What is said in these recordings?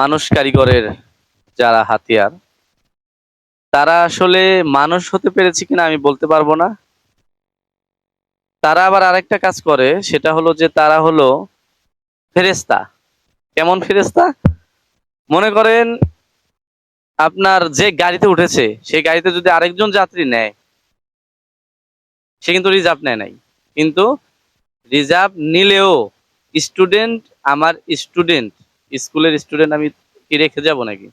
মানুষ কারিগরের যারা হাতিয়ার, তারা আসলে মানুষ হতে পেরেছে কিনা আমি বলতে পারব না। তারা আবার আরেকটা কাজ করে, সেটা হলো যে তারা হলো ফেরেস্তা কেমন ফেরেস্তা মনে করেন আপনার যে গাড়িতে উঠেছে সেই গাড়িতে যদি আরেকজন যাত্রী নেয়, সে কিন্তু রিজার্ভ নেয় নাই। কিন্তু রিজার্ভ নিলেও স্টুডেন্ট আমার স্টুডেন্ট স্কুলের স্টুডেন্ট আমি কি রেখে যাব নাকি?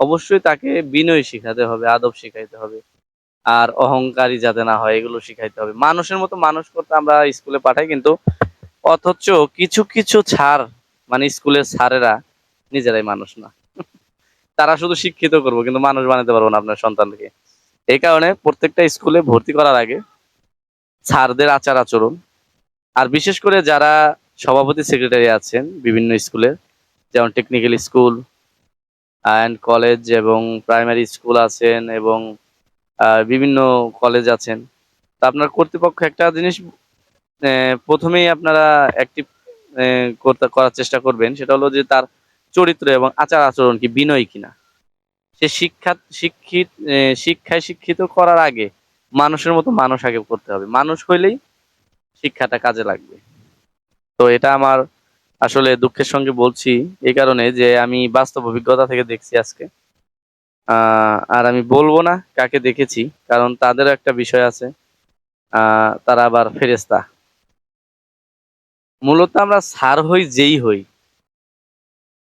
অবশ্যই তাকে বিনয় শিখাতে হবে, আদব শিখাইতে হবে। আর অহংকারী যাতে না হয়, এগুলো শিখাইতে হবে। মানুষের মতো মানুষ করতে আমরা স্কুলে পাঠাই, কিন্তু অথচ কিছু কিছু ছাড় মানে স্কুলের স্যারেরা নিজেরাই মানুষ না। তারা শুধু শিক্ষিত করব, কিন্তু মানুষ বানাতে পারব না আপনার সন্তানকে। এই কারণে প্রত্যেকটা স্কুলে ভর্তি করার আগে স্যারদের আচার আচরণ। আর বিশেষ করে যারা সভাপতি, সেক্রেটারি আছেন বিভিন্ন স্কুলের যেমন টেকনিক্যাল স্কুল অ্যান্ড কলেজ এবং প্রাইমারি স্কুল আছেন এবং বিভিন্ন কলেজ আছেন। তা আপনার কর্তৃপক্ষ একটা জিনিস প্রথমেই আপনারা অ্যাক্টিভ করতে, করার চেষ্টা করবেন, সেটা হলো যে তার চরিত্র এবং আচার আচরণ কি, বিনয় কিনা। সে শিক্ষা, শিক্ষিত শিক্ষায় শিক্ষিত করার আগে মানুষের মতো মানুষ আগে করতে হবে। মানুষ হইলেই শিক্ষাটা কাজে লাগবে। তো এটা আমার আসলে দুঃখের সঙ্গে বলছি এই কারণে যে আমি বাস্তব অভিজ্ঞতা থেকে দেখছি আজকে। আর আমি বলব না কাকে দেখেছি, কারণ তাদেরও একটা বিষয় আছে। তারা আবার ফেরেস্তা মূলত আমরা সার হই, যেই হই।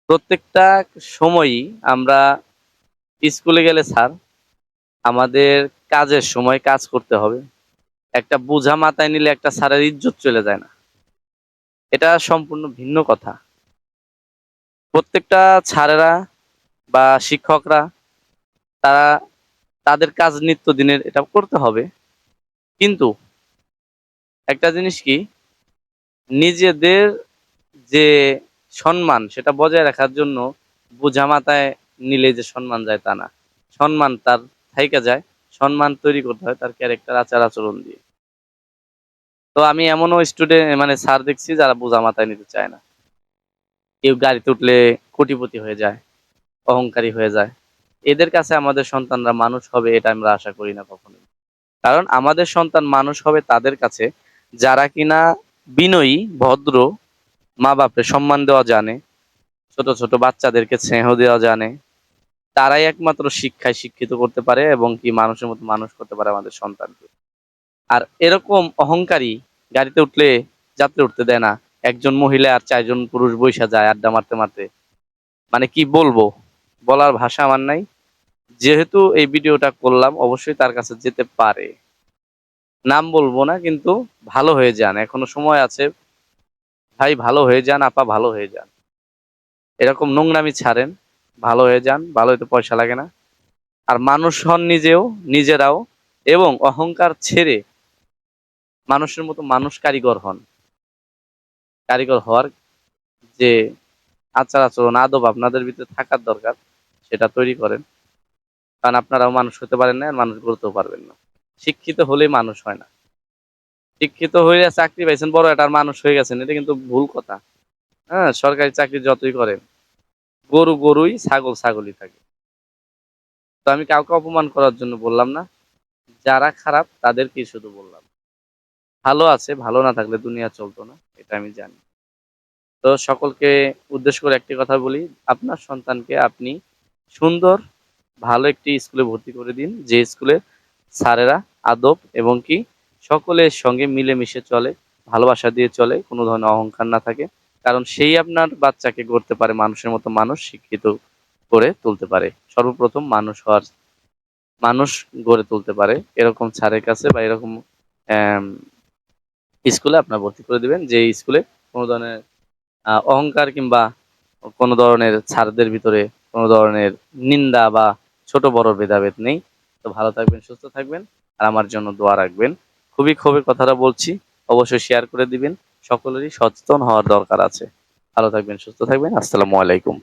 প্রত্যেকটা সময়ই আমরা স্কুলে গেলে স্যার, আমাদের কাজের সময় কাজ করতে হবে। একটা বোঝা মাথায় নিলে একটা স্যারের ইজ্জত চলে যায় না। এটা সম্পূর্ণ ভিন্ন কথা। প্রত্যেকটা ছাড়েরা বা শিক্ষকরা, তারা তাদের কাজ নিত্যদিনের এটা করতে হবে। কিন্তু একটা জিনিস কি? নিজেদের যে সম্মান, সেটা বজায় রাখার জন্য বোঝা মাথায় নিলে যে সম্মান যায় তা না। সম্মান তার থাইকা যায়, সম্মান তৈরি করতে হয় তার ক্যারেক্টার আচার, আচরণ দিয়ে। তো আমি এমনও স্টুডেন্ট মানে স্যার দেখছি যারা বোঝা মাথায় নিতে চায় না। কেউ গাড়িতে উঠলে কোটিপতি হয়ে যায়, অহংকারী হয়ে যায়। এদের কাছে আমাদের সন্তানরা মানুষ হবে এটা আমরা আশা করি না কখনোই। কারণ আমাদের সন্তান মানুষ হবে তাদের কাছে, যারা কিনা বিনয়ী, ভদ্র মা বাপের সম্মান দেওয়া জানে, ছোট ছোট বাচ্চাদেরকে স্নেহ দেওয়া জানে, তারাই একমাত্র শিক্ষায় শিক্ষিত করতে পারে এবং কি মানুষের মতো মানুষ করতে পারে আমাদের সন্তানকে। আর এরকম অহংকারী গাড়িতে উঠলে যাত্রী উঠতে দেয় না। একজন মহিলা আর চারজন পুরুষ বৈশা যায় আড্ডা মারতে মারতে। মানে কি বলব? বলার ভাষা আমার নাই। যেহেতু এই ভিডিওটা করলাম, অবশ্যই তার কাছে যেতে পারে। নাম বলব না, কিন্তু ভালো হয়ে যান। এখনও সময় আছে। ভাই, ভালো হয়ে যান, আপা ভালো হয়ে যান। এরকম নোংরামি ছাড়েন, ভালো হয়ে যান, ভালো হইতে পয়সা লাগে না। আর মানুষ হন নিজেও, নিজেরাও, এবং অহংকার ছেড়ে মানুষের মতো মানুষ কারিগর হন। কারিগর হওয়ার যে আচার আচরণ, আদব আপনাদের ভিতরে থাকার দরকার, সেটা তৈরি করেন। কারণ আপনারাও মানুষ হতে পারেন না আর মানুষ গড়তেও পারবেন না। শিক্ষিত হলেই মানুষ হয় না। শিক্ষিত হয়ে চাকরি পাইছেন, বড় একটা মানুষ হয়ে গেছেন, এটা কিন্তু ভুল কথা। হ্যাঁ সরকারি চাকরি যতই করেন, গরু গরুই ছাগল ছাগলই থাকে। তো আমি কাউকে অপমান করার জন্য বললাম না। যারা খারাপ, তাদেরকেই শুধু বললাম। ভালো আছে, ভালো না থাকলে দুনিয়া চলতো না, এটা আমি জানি। তো সকলকে উদ্দেশ্য করে একটি কথা বলি, আপনার সন্তানকে আপনি সুন্দর, ভালো একটি স্কুলে ভর্তি করে দিন, যে স্কুলে স্যারেরা আদব এবং কি সকলের সঙ্গে মিলেমিশে চলে, ভালোবাসা দিয়ে চলে, কোনো ধরনের অহংকার না থাকে, কারণ সেই আপনার বাচ্চাকে গড়তে পারে মানুষের মতো মানুষ শিক্ষিত করে তুলতে পারে। সর্বপ্রথম মানুষ হওয়ার, মানুষ গড়ে তুলতে পারে, এরকম স্যারের কাছে বা এরকম স্কুলে আপনার ভর্তি করে দিবেন, যে স্কুলে কোনো ধরনের অহংকার কিংবা কোনো ধরনের ছাড়দের ভিতরে কোনো ধরনের নিন্দা বা ছোট বড় ভেদাভেদ নেই। তো ভালো থাকবেন, সুস্থ থাকবেন, আর আমার জন্য দোয়া রাখবেন। খুবই খুবই কথাটা বলছি, অবশ্যই শেয়ার করে দিবেন, সকলেরই সচেতন হওয়ার দরকার আছে। ভালো থাকবেন, সুস্থ থাকবেন, আসসালামু আলাইকুম।